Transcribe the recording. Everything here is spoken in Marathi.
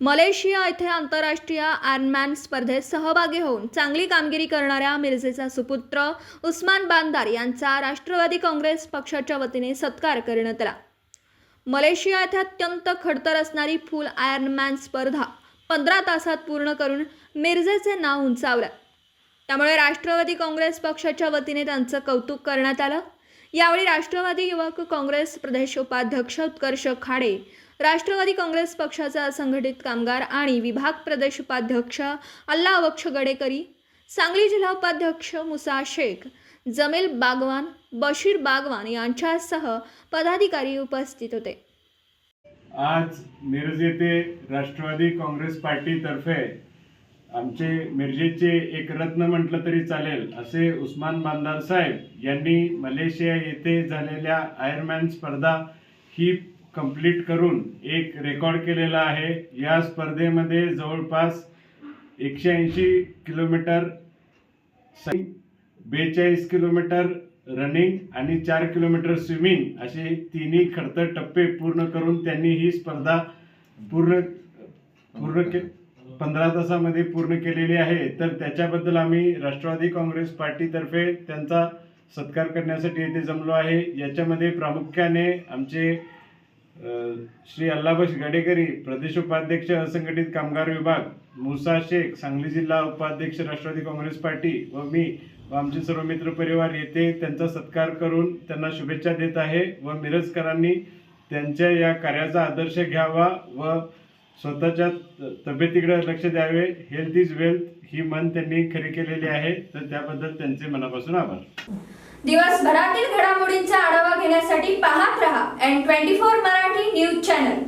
मलेशिया येथे आंतरराष्ट्रीय आयर्नमॅन स्पर्धेत सहभागी होऊन चांगली कामगिरी करणाऱ्या मिर्झेचा सुपुत्र उस्मान बांदार यांचा राष्ट्रवादी काँग्रेस पक्षाच्या वतीने सत्कार करण्यात आला. मलेशिया येथे अत्यंत खडतर असणारी फुल आयर्नमॅन स्पर्धा पंधरा तासात पूर्ण करून मिरजेचे नाव उंचावलं. त्यामुळे राष्ट्रवादी काँग्रेस पक्षाच्या वतीने त्यांचं कौतुक करण्यात आलं. यावेळी राष्ट्रवादी युवक काँग्रेस प्रदेश उपाध्यक्ष उत्कर्ष खाडे राष्ट्रवादी काँग्रेस पक्षाचा असंघटित कामगार आणि विभाग प्रदेश उपाध्यक्ष अल्ला अवक्ष गडेकरी सांगली जिल्हा उपाध्यक्ष मुसा शेख जमील बागवान बशीर बागवान यांच्यासह पदाधिकारी उपस्थित होते. आज मिरज येथे राष्ट्रवादी काँग्रेस पार्टीतर्फे आमचे मिरजेचे एक रत्न म्हटलं तरी चालेल असे उस्मान बांदार साहेब यांनी मलेशिया येथे झालेल्या आयरमॅन स्पर्धा ही कंप्लीट करून एक रेकॉर्ड केलेला आहे. या स्पर्धेमध्ये जवळपास एकशे ऐंशी किलोमीटर बेचाळीस किलोमीटर रनिंग आणि चार किलोमीटर स्विमिंग असे तिन्ही खडतर टप्पे पूर्ण करून त्यांनी ही स्पर्धा पूर्ण पूर्ण के पंधरा तासामध्ये पूर्ण केलेली आहे तर त्याच्याबद्दल आम्ही राष्ट्रवादी काँग्रेस पार्टीतर्फे त्यांचा सत्कार करण्यासाठी येथे जमलो आहे. याच्यामध्ये प्रामुख्याने आमचे श्री अल्लाबश गडेकरी प्रदेश उपाध्यक्ष असंघटित कामगार विभाग मुसा शेख सांगली जिल्हा उपाध्यक्ष राष्ट्रवादी काँग्रेस पार्टी व मी व आमचे सर्व मित्र परिवार येथे त्यांचा सत्कार करून त्यांना शुभेच्छा देत आहे व मिरजकरांनी त्यांच्या या कार्याचा आदर्श घ्यावा व स्वतःच्या तब्येतीकडे लक्ष द्यावे. हेल्थ इज वेल्थ ही मन त्यांनी खरी केलेली आहे. तर त्याबद्दल त्यांचे मनापासून आभार. दिवसभरातील घडामोडींचा आढावा घेण्यासाठी पाहत रहा N twenty four Marathi news channel